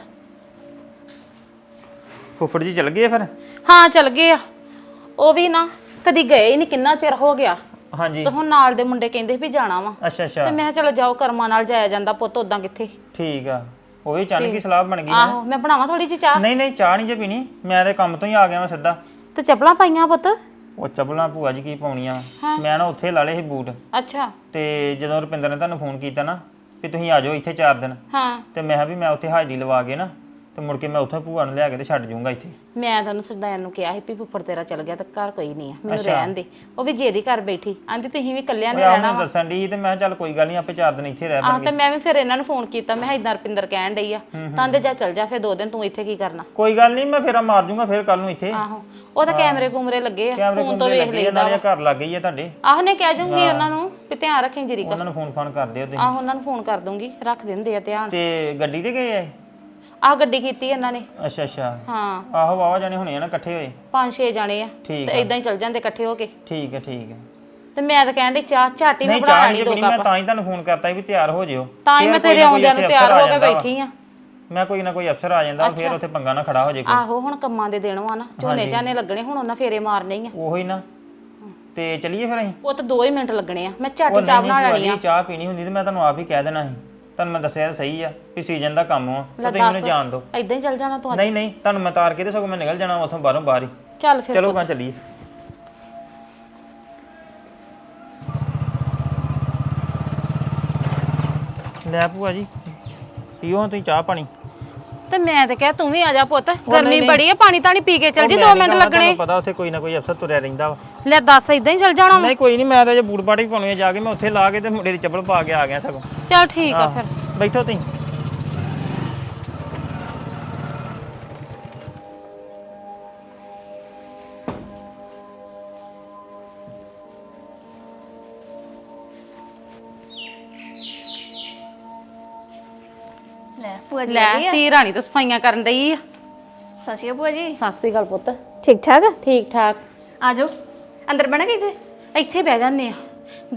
ਫੁੱਫੜ ਜੀ ਚੱਲ ਗਏ ਫਿਰ? ਹਾਂ ਚੱਲ ਗਏ ਆ। ਉਹ ਵੀ ਨਾ ਕਦੀ ਗਏ ਹੀ ਨਹੀਂ ਕਿੰਨਾ ਚਿਰ ਹੋ ਗਿਆ। ਹਾਂਜੀ। ਤੇ ਹੁਣ ਨਾਲ ਦੇ ਮੁੰਡੇ ਕਹਿੰਦੇ ਵੀ ਜਾਣਾ ਵਾ। ਅੱਛਾ ਅੱਛਾ। ਤੇ ਮੈਂ ਕਿਹਾ ਚਲੋ ਜਾਓ ਕਰਮਾਂ ਨਾਲ ਜਾਇਆ ਜਾਂਦਾ ਪੁੱਤ ਉਦਾਂ ਕਿੱਥੇ? ਠੀਕ ਆ। ਉਹ ਵੀ ਚਾਹਣ ਕੀ ਸਲਾਹ ਬਣ ਗਈ ਨਾ। ਆਹੋ ਮੈਂ ਬਣਾਵਾਂ ਥੋੜੀ ਜਿਹੀ ਚਾਹ? ਨਹੀਂ ਨਹੀਂ ਚਾਹ ਨਹੀਂ ਜੇ ਪੀਣੀ। ਮੈਂ ਤੇ ਕੰਮ ਤੋਂ ਹੀ ਆ ਗਿਆ ਮੈਂ ਸਿੱਧਾ। ਤੇ ਚੱਪਲਾਂ ਪਾਈਆਂ ਪੁੱਤ? ਉਹ ਚੱਪਲਾਂ ਭੂਆ ਜੀ ਕੀ ਪਾਉਣੀਆਂ। ਮੈਂ ਨਾ ਉੱਥੇ ਲਾ ਲਏ ਸੀ ਬੂਟ। ਅੱਛਾ। ਤੇ ਜਦੋਂ ਰੁਪਿੰਦਰ ਨੇ ਤੁਹਾਨੂੰ ਫੋਨ ਕੀਤਾ ਨਾ ਕਿ ਤੁਸੀਂ ਆ ਜਾਓ ਇੱਥੇ 4 ਦਿਨ। ਹਾਂ। ਤੇ ਮੈਂ ਕਿਹਾ ਵੀ ਮੈਂ ਉੱਥੇ ਹਾਜ਼ਰੀ ਲਵਾ ਕੇ ਨਾ ਤੇ ਮੁੜ ਕੇ ਮੈਂ ਉੱਥੋਂ ਭੂਆ ਨੂੰ ਲਿਆ ਕੇ ਤੇ ਛੱਡ ਜਾਊਂਗਾ ਇੱਥੇ। ਮੈਂ ਤੁਹਾਨੂੰ ਸਰਦਾਰ ਨੂੰ ਕਿਹਾ ਸੀ ਵੀ ਫੁੱਫੜ ਤੇਰਾ ਚਲ ਗਿਆ ਤੇ ਘਰ ਕੋਈ ਨਹੀਂ ਆ ਮੈਨੂੰ ਰਹਿਣ ਦੇ। ਉਹ ਵੀ ਜੇਦੀ ਘਰ ਬੈਠੀ। ਆਂਦੀ ਤੁਸੀਂ ਵੀ ਇਕੱਲਿਆਂ ਨੇ ਆਹ ਰਹਿਣਾ ਮੈਨੂੰ ਦੱਸਣ ਦੀ ਤੇ ਮੈਂ ਕਿਹਾ ਚੱਲ ਕੋਈ ਗੱਲ ਨਹੀਂ ਆਪੇ ਚਾਰ ਦਿਨ ਇੱਥੇ ਰਹਿ ਆਹ ਤੇ ਮੈਂ ਵੀ ਫਿਰ ਇਹਨਾਂ ਨੂੰ ਫੋਨ ਕੀਤਾ ਮੈਂ ਇਦਾਂ ਰਪਿੰਦਰ ਕਹਿਣ ਡਈ ਆ ਤਾਂ ਜਾ ਚਲ ਜਾ ਫਿਰ ਦੋ ਦਿਨ ਤੂੰ ਇੱਥੇ ਕੀ ਕਰਨਾ? ਕੋਈ ਗੱਲ ਨਹੀਂ ਮੈਂ ਫੇਰਾ ਮਾਰ ਜੂੰਗਾ ਫਿਰ ਕੱਲ ਨੂੰ ਇੱਥੇ। ਆਹੋ ਉਹ ਤਾਂ ਕੈਮਰੇ ਕੁਮਰੇ ਲੱਗੇ ਆ ਕੈਮਰੇ ਫੋਨ ਤੋਂ ਵੇਖ ਲੱਗੇ ਆ, ਲਈਦਾ ਨਾਲੇ ਘਰ ਲੱਗ ਗਈ ਆ ਤੁਹਾਡੇ। ਆਹ ਨੇ ਕਹਿ ਜੂੰਗੀ ਉਹਨਾਂ ਨੂੰ ਵੀ ਧਿਆਨ ਰੱਖੀ ਜਰੀ ਉਹਨਾਂ ਨੂੰ ਫੋਨ ਫਾਨ ਕਰ ਦਿਓ ਤੁਸੀਂ। ਆਹ ਉਹਨਾਂ ਨੂੰ ਫੋਨ ਕਰ ਦੂੰਗੀ ਰੱਖ ਦਿੰਦੇ ਆ ਧਿਆਨ। ਤੇ ਗੱਡੀ ਤੇ ਗਏ ਆ ਆਹ ਗੱਡੀ ਕੀਤੀ ਇਹਨਾਂ ਨੇ। ਅੱਛਾ ਅੱਛਾ। ਹਾਂ। ਆਹੋ ਵਾਵਾ ਜਾਣੇ ਹੋਣੇ ਆ ਨਾ ਇਕੱਠੇ ਹੋਏ। ਪੰਜ ਛੇ ਜਾਣੇ ਆ ਠੀਕ ਤੇ ਇਦਾਂ ਹੀ ਚੱਲ ਜਾਂਦੇ ਇਕੱਠੇ ਹੋ ਕੇ। ਠੀਕ ਹੈ ਠੀਕ ਹੈ ਤੇ ਮੈਂ ਤਾਂ ਕਹਿਣ ਡਈ ਚਾਹ ਝਾਟੀ ਨਹੀਂ ਬਣਾ ਚਾਹ ਲੈਣੀ ਨਹੀਂ ਦੋ ਪੀਣੀ ਮੈਂ ਕੱਪ। ਤਾਂ ਹੀ ਤੁਹਾਨੂੰ ਫੋਨ ਕਰਤਾ ਸੀ ਵੀ ਤਿਆਰ ਹੋ ਜਿਓ। ਤਾਂ ਹੀ ਮੈਂ ਤੇਰੇ ਆਉਂਦਿਆਂ ਨੂੰ ਤਿਆਰ ਹੋ ਕੇ ਵਾ। ਬੈਠੀ ਆ। ਮੈਂ ਕੋਈ ਨਾ ਕੋਈ ਅਫਸਰ ਆ ਜਾਂਦਾ ਫਿਰ ਉੱਥੇ ਪੰਗਾ ਨਾ ਖੜਾ ਹੋ ਜੇ ਕੋਈ। ਆਹੋ ਹੁਣ ਕੰਮਾਂ ਦੇ ਦਿਨ ਵਾ ਨਾ ਝੋਨੇ ਝਾਨੇ ਲੱਗਣੇ ਹੁਣ ਉਹਨਾਂ ਫੇਰੇ ਮਾਰਨੇ ਹੀ ਆ। ਉਹੀ ਨਾ। ਤੇ ਚਲੀਏ ਫਿਰ ਅਸੀਂ? ਉਹ ਤਾਂ 2 ਹੀ ਮਿੰਟ ਲੱਗਣੇ ਆ। ਮੈਂ ਝੱਟ ਉਹ ਚਾਹ ਨਹੀਂ ਬਣਾ ਨਹੀਂ ਲੈਣੀ ਆ। ਚਾਹ ਪੀਣੀ ਹੁੰਦੀ ਤੇ ਮੈਂ ਤੁਹਾਨੂੰ ਆਪ ਹੀ ਕਹਿ ਦੇਣਾ ਸੀ। ਤੁਹਾਨੂੰ ਮੈਂ ਦੱਸਿਆ ਤਾਂ ਸਹੀ ਆ ਵੀ ਸੀਜ਼ਨ ਦਾ ਕੰਮ ਆ ਤੇ ਤੁਸੀਂ ਮੈਨੂੰ ਜਾਣ ਦਿਓ। ਇਦਾਂ ਹੀ ਚੱਲ ਜਾਣਾ ਤੂੰ ਅੱਜ? ਨਹੀਂ ਨਹੀਂ ਤੁਹਾਨੂੰ ਮੈਂ ਤਾਰ ਕੇ ਤੇ ਸਗੋਂ ਮੈਂ ਨਿਕਲ ਜਾਣਾ ਉੱਥੋਂ ਬਾਹਰੋਂ ਬਾਹਰ ਹੀ। ਚੱਲ ਫਿਰ ਚਲੋ ਕਾਂ ਚੱਲੀਏ। ਲੈ ਭੂਆ ਜੀ ਪੀਓ ਤੁਸੀਂ ਚਾਹ ਪਾਣੀ। ਤੇ ਮੈਂ ਤੇ ਕਿਹਾ ਤੂੰ ਵੀ ਆ ਜਾ ਪੁੱਤ। ਗਰਮੀ। ਬੜੀ ਆ ਪਾਣੀ ਤਾਣੀ ਪੀ ਕੇ ਚੱਲ ਜੀ ਉਹ 2 ਮੈਂ ਮਿੰਟ ਲੱਗਣੇ। ਪਤਾ ਉੱਥੇ ਕੋਈ ਨਾ ਕੋਈ ਅਫਸਰ ਤੁਰਿਆ ਰਹਿੰਦਾ ਵਾ। ਲੈ ਦੱਸ ਇਦਾਂ ਹੀ ਚੱਲ ਜਾਣਾ? ਨਹੀਂ ਕੋਈ ਨਹੀਂ ਮੈਂ ਤਾਂ ਜੇ ਬੂਟ ਬਾਟ ਵੀ ਪਾਉਣੇ ਜਾ ਕੇ ਮੈਂ ਉੱਥੇ ਲਾ ਕੇ ਤੇ ਮੁੰਡੇ ਦੀ ਚੱਪਲ ਪਾ ਕੇ ਆ ਗਿਆ ਸਗੋਂ। ਚੱਲ ਠੀਕ ਆ ਫਿਰ। ਬੈਠੋ ਤੁਸੀਂ। ਭੂਆ ਜੀ ਲੈ ਆ ਆ? ਤੀ ਰਾਣੀ ਤਾਂ ਸਫਾਈਆਂ ਕਰਨ ਦਈ ਆ। ਸਤਿ ਸ਼੍ਰੀ ਅਕਾਲ ਭੂਆ ਜੀ। ਸਤਿ ਸ੍ਰੀ ਅਕਾਲ ਪੁੱਤ। ਠੀਕ ਠਾਕ? ਠੀਕ ਠਾਕ। ਆ ਜਾਓ। ਅੰਦਰ ਬਣਾ ਕਿਤੇ? ਇੱਥੇ ਬਹਿ ਜਾਂਦੇ ਆ।